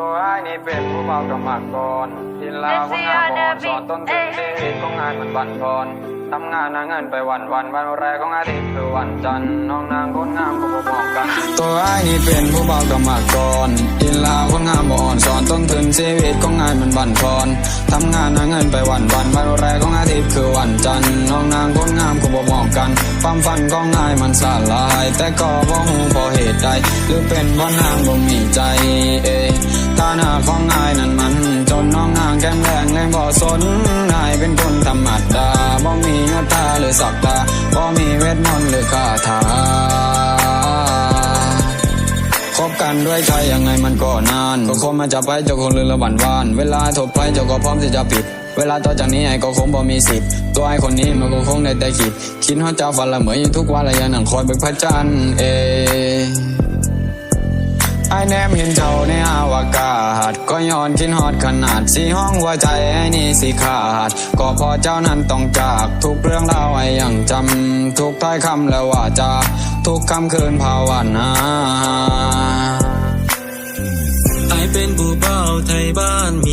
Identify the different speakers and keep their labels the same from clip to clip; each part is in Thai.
Speaker 1: ตัวไอ้ายนี่เป็นผู้เบากรรมากรทินลาคนงามบอนสอนต้นทุนชีวิตของงานมันบั่นทอน ทำงานหาเงินไปวันวันวันแรกของอาทิตย์คือวันจันทร์น้องนางคนงามก็บ่มองกัน ตัวไอ้นี่เป็นผู้เบากรรมากรทินลาคนงามบ่อนสอนต้นทุนชีวิตของงานมันบั่นทอนทำงานหาเงินไปวันวันวันแรกของอาทิตย์คือวันจันทร์น้องนางคนงามก็บ่มองกันความฝันของนายมันสลาย แต่ก็บ่ฮู้เพราะเหตุใดหรือเป็นเพราะนางบ่มีใจเอฐานะของนายนั้นมันจ นน้องนางแก้มแรงเลยบ่สนนายเป็นคนธรรมดาบ่มีเนื้อตาหรือสักตาบ่มีเวทมนต์หรือคาถาคบกันด้วยใจยังไงมันก็นานก็คงมาจะไปเจ้าคงลืมละวันวาน เวลาถบไปเจ้าก็พร้อมที่จะปิด เวลาต่อจากนี้ไอ้ก็คงบ่มีสิทธิ์ตัวไอ้คนนี้มันก็คงได้แต่คิด คิดฮอดเจ้าฝันละเหมือนอยู่ทุกวันละยังนั่งคอยเบิกพระจันทร์เอ แนมเห็นเจ้าในอวกาศก็ย้อนคิดฮอดขนาดสีห้องหัวใจไอ้นี่สิขาด ก็พอเจ้านั้นต้องจาก ทุกเรื่องราวไอ้ยังจำ ทุกท้ายคำและว่าจาทุกคำคืนภาวนา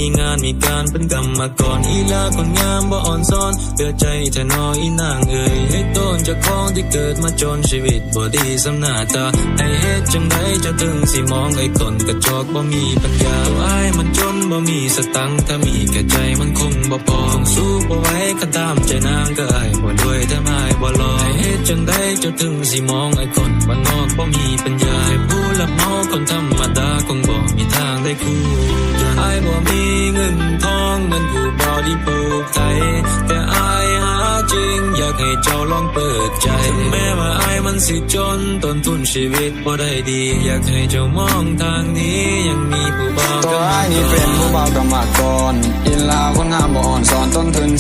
Speaker 2: มีงานมีการเป็นกรรมกรอีลาคนงามบ่อ่อนซ้อนเดือใจแทนออีนางเอ่ยให้ต้นจากของที่เกิดมาจนชีวิตบ่ดีสำหน้าตาไอเฮ็ดจังไดจะถึงสิมองไอ้คนกระจอกบ่มีปัญญาตัวไอ้ายมันจนบ่มีสตังค์ถ้ามีแก่ใจมันคงบ่พอคงสู้บ่ไหว้คันตามใจนางก็ไอ้ายบ่รวยแต่ไม่บ่รอไอเฮ็ดจังไดจะถึงสิมองไอ้คนบ้านนอกบ่มีปัญญาผู้รับเมาคนธรรมดาคงบ่มีทางได้คู่ายบ่มีเงินทองเหมือนผู้บ่าวที่ปลูกไทยแต่ไอ้ายหาจริง อยากให้เจ้าลองเปิดใจถึงแม้ว่าไอ้ายมันสิจนต้นทุนชีวิตบ่ได้ดี อยากให้เจ้ามองทางนี้ยังมีผู้บ่าว
Speaker 1: ตัวไอ้นี่เป็นผู้เบากรรมากรอินลาคนงามบ่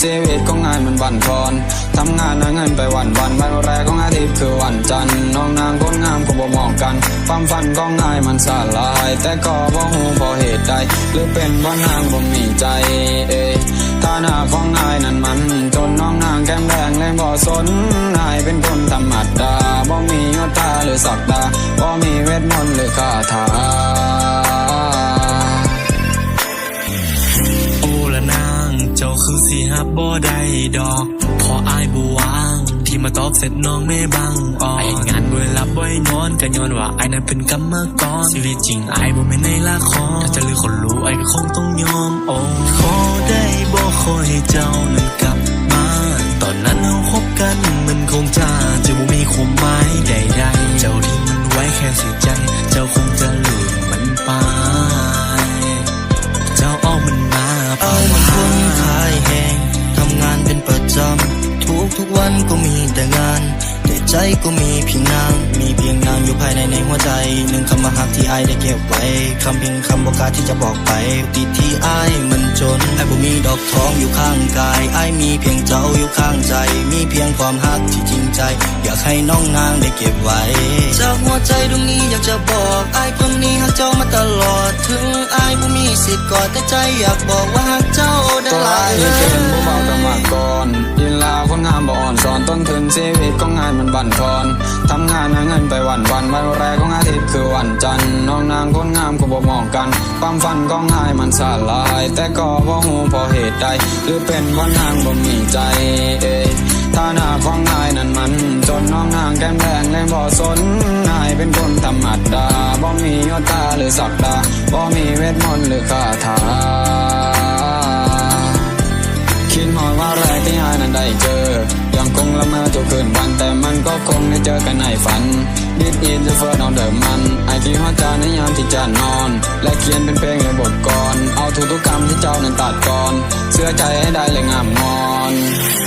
Speaker 1: ชีวิตของงานมันบั่นทอนทำงานหาเงินไปวันวันวันแรกของอาทิตย์คือวันจันทร์น้องนางคนงามก็บ่มองกัน ความฝันของนายมันสลาย แต่ก็บ่ฮู้เพราะเหตุใดหรือเป็นเพราะนางบ่มีใจเอฐานะของนายนั้นมัน จนน้องนางแก้มแดงเลยบ่สนนายเป็นคนธรรมดาบ่มียศตาหรือศักดาบ่มีเวทมนต์หรือคาถา
Speaker 2: สีหับบ่ได้ดอกพออายบ่วางที่มาตอบเสร็จน้องไม่บังออกไองานบ่หลับบ่นอนก็ย้อนว่าไอ้นั้นเป็นกรรมกรชีวิตจริงไอ้บ่แม่นในละครถ้าจะลือคนรู้ไอ้ก็คงต้องยอมโอ้ขอได้บ่ขอให้เจ้านั้นกลับมาตอนนั้นเราคบกันมันคงจะจะบ่มีความหมาย
Speaker 3: กวันก็มีแต่งานแต่ใจก็มีเพียงนาง มีเพียงนางอยู่ภายในในหัวใจ หนึ่งคำว่าหักที่ไอได้เก็บไว้คำเพียงคำบอกกาที่จะบอกไปติดที่ไอมันจนไอบ่มีดอกทองอยู่ข้างกายไอมีเพียงเจ้าอยู่ข้างใจ มีเพียงความหักที่จริงใจ อยากให้น้องนางได้เก็บไว้ จากหัวใจดวงนี้อยากจะบอกไอคนนี้หักเจ้ามาตลอด ถึงไอบ่มีสิทธิ์กอดแต่ใจอยากบอกว่า
Speaker 1: ต้นทุนชีวิตของงานมันบั่นทอนทำงานหาเงินไปวันวันวันแรกของอาทิตย์คือวันจันทร์น้องนางคนงามก็บ่มองกัน ความฝันของนายมันสลาย แต่ก็บ่ฮู้เพราะเหตุใด หรือเป็นเพราะนางบ่มีใจเอฐานะของนายนั้นมัน จนน้องนางแก้มแดงเลยบ่สนนายเป็นคนธรรมดาบ่มียศตาหรือศักดาบ่มีเวทมนต์หรือคาถา มาทุกคืนวันแต่มันก็คงได้เจอกันในฝันดิดอินจะเฟิร์นอนเดิมมันไอที่หัวใจในยามที่จะนอน และเขียนเป็นเพลงในบทกรเอาทุกๆคำที่เจ้านั้นตัดก่อนเสื้อใจให้ได้เลยงามงอน